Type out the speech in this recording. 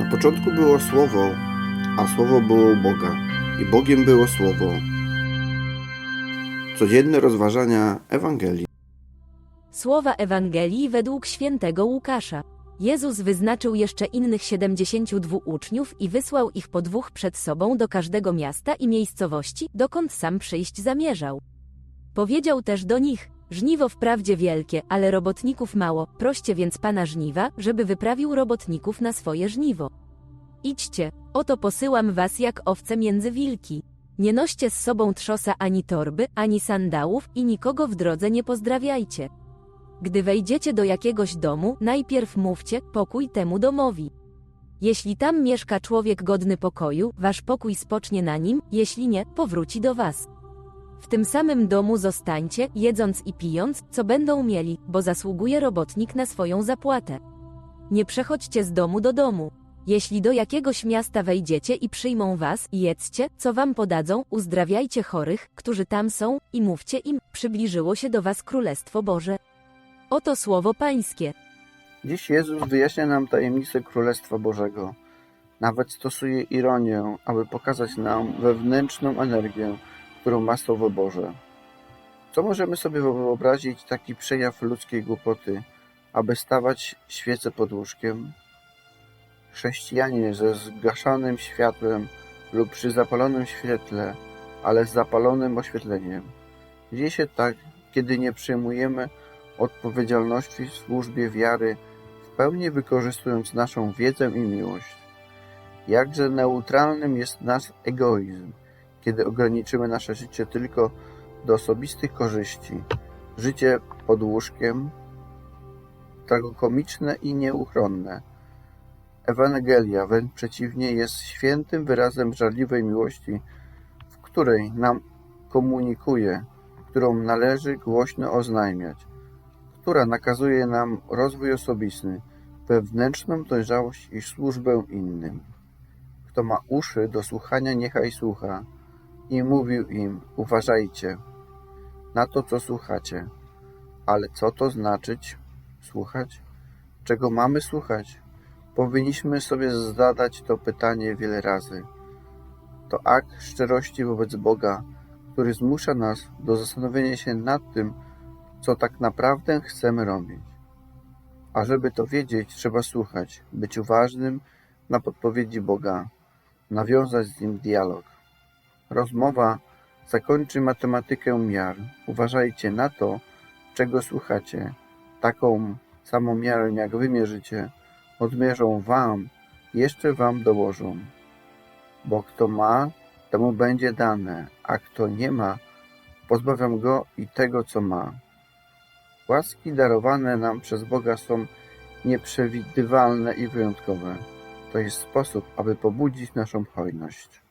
Na początku było Słowo, a Słowo było u Boga, i Bogiem było Słowo. Codzienne rozważania Ewangelii. Słowa Ewangelii według świętego Łukasza. Jezus wyznaczył jeszcze innych siedemdziesięciu dwóch uczniów i wysłał ich po dwóch przed sobą do każdego miasta i miejscowości, dokąd sam przyjść zamierzał. Powiedział też do nich, żniwo wprawdzie wielkie, ale robotników mało, proście więc Pana żniwa, żeby wyprawił robotników na swoje żniwo. Idźcie, oto posyłam was jak owce między wilki. Nie noście z sobą trzosa ani torby, ani sandałów i nikogo w drodze nie pozdrawiajcie. Gdy wejdziecie do jakiegoś domu, najpierw mówcie pokój temu domowi. Jeśli tam mieszka człowiek godny pokoju, wasz pokój spocznie na nim, jeśli nie, powróci do was. W tym samym domu zostańcie, jedząc i pijąc, co będą mieli, bo zasługuje robotnik na swoją zapłatę. Nie przechodźcie z domu do domu. Jeśli do jakiegoś miasta wejdziecie i przyjmą was, jedzcie, co wam podadzą, uzdrawiajcie chorych, którzy tam są, i mówcie im, przybliżyło się do was Królestwo Boże. Oto słowo Pańskie. Dziś Jezus wyjaśnia nam tajemnicę Królestwa Bożego. Nawet stosuje ironię, aby pokazać nam wewnętrzną energię, którą ma Słowo Boże. Co możemy sobie wyobrazić taki przejaw ludzkiej głupoty, aby stawać świecę pod łóżkiem? Chrześcijanie ze zgaszanym światłem lub przy zapalonym świetle, ale z zapalonym oświetleniem. Dzieje się tak, kiedy nie przyjmujemy odpowiedzialności w służbie wiary, w pełni wykorzystując naszą wiedzę i miłość. Jakże neutralnym jest nasz egoizm, kiedy ograniczymy nasze życie tylko do osobistych korzyści. Życie pod łóżkiem, tragikomiczne i nieuchronne. Ewangelia, wręcz przeciwnie, jest świętym wyrazem żarliwej miłości, w której nam komunikuje, którą należy głośno oznajmiać która nakazuje nam rozwój osobisty, wewnętrzną dojrzałość i służbę innym. Kto ma uszy do słuchania, niechaj słucha. I mówił im: Uważajcie na to, co słuchacie. Ale co to znaczyć? Słuchać? Czego mamy słuchać? Powinniśmy sobie zadać to pytanie wiele razy. To akt szczerości wobec Boga, który zmusza nas do zastanowienia się nad tym, co tak naprawdę chcemy robić. A żeby to wiedzieć, trzeba słuchać, być uważnym na podpowiedzi Boga, nawiązać z Nim dialog. Rozmowa zakończy matematykę miar. Uważajcie na to, czego słuchacie. Taką samą miarę, jak wymierzycie, odmierzą Wam, jeszcze Wam dołożą. Bo kto ma, temu będzie dane, a kto nie ma, pozbawiam go i tego, co ma. Łaski darowane nam przez Boga są nieprzewidywalne i wyjątkowe. To jest sposób, aby pobudzić naszą hojność.